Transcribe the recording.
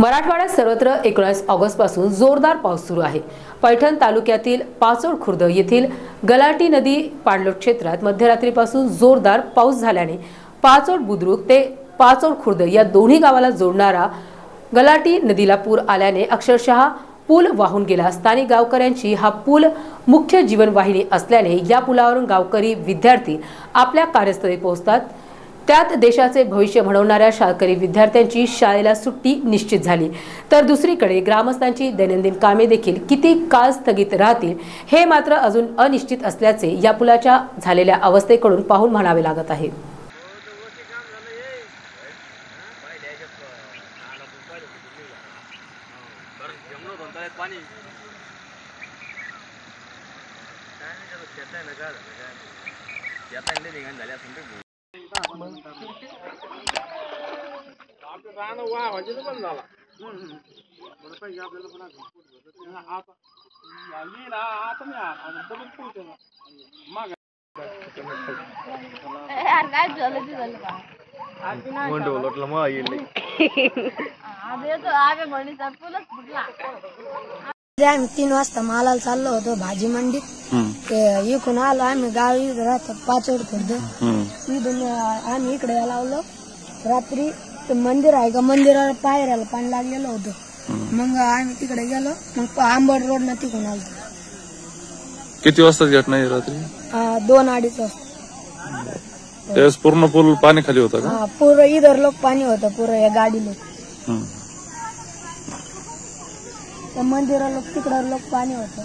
मराठवाड्यात सर्वत्र एकोणीस ऑगस्टपासून जोरदार पाऊस सुरू आहे. पैठण तालुक्यातील पाचोड खुर्द येथील गलाटी नदी पाणलोट क्षेत्रात मध्यरात्रीपासून जोरदार पाऊस झाल्याने पाचोड बुद्रुक ते पाचोड खुर्द या दोन्ही गावाला जोडणारा गलाटी नदीला पूर आल्याने अक्षरशः पूल वाहून गेला. स्थानिक गावकऱ्यांची हा पूल मुख्य जीवनवाहिनी असल्याने या पुलावरून गावकरी विद्यार्थी आपल्या कार्यस्थळी पोहोचतात. त्यात देशाचे भविष्य म्हणवणाऱ्या शाळकरी विद्यार्थ्यांची शाळेला सुट्टी निश्चित झाली. तर दुसरीकडे ग्रामस्थांची दैनंदिन कामे देखील किती काळ स्थगित राहतील हे मात्र अजून अनिश्चित असल्याचे या पुलाच्या झालेल्या अवस्थेकडून पाहून म्हणावे लागत आहे. पाणी झाले असं राहणं वा म्हणजे पण झाला पाहिजे आपल्याला पण आता येईल आता मी डबल पोहोचतो माग यार काय झालं ते झालं का म्हणतो लोटला मग येईल आज येतो आगे म्हणीचा पुलच फुटला ते आम्ही तीन वाजता मालाला चाललो होतो भाजी मंडीत ते इकडून आलो आम्ही गावी राहतो पाचवड खुर्द इथून अं, आम्ही इकडे लावलो रात्री ते मंदिर आहे का? मंदिराला पायऱ्याला पाणी लागलेलं होतं. मग आम्ही तिकडे गेलो. मग आंबड रोड न तिकडून आलो किती वाजता घटना आहे रात्री? दोन अडीच वाजता. त्यावेळेस पूर्ण पूल पाणी खाली होता का? हा, पूर्ण इधर लोक पाणी होतं पुरं या गाडी लोक. हम्म. मंदिरा लोक तिकडं लोक पाणी होतं.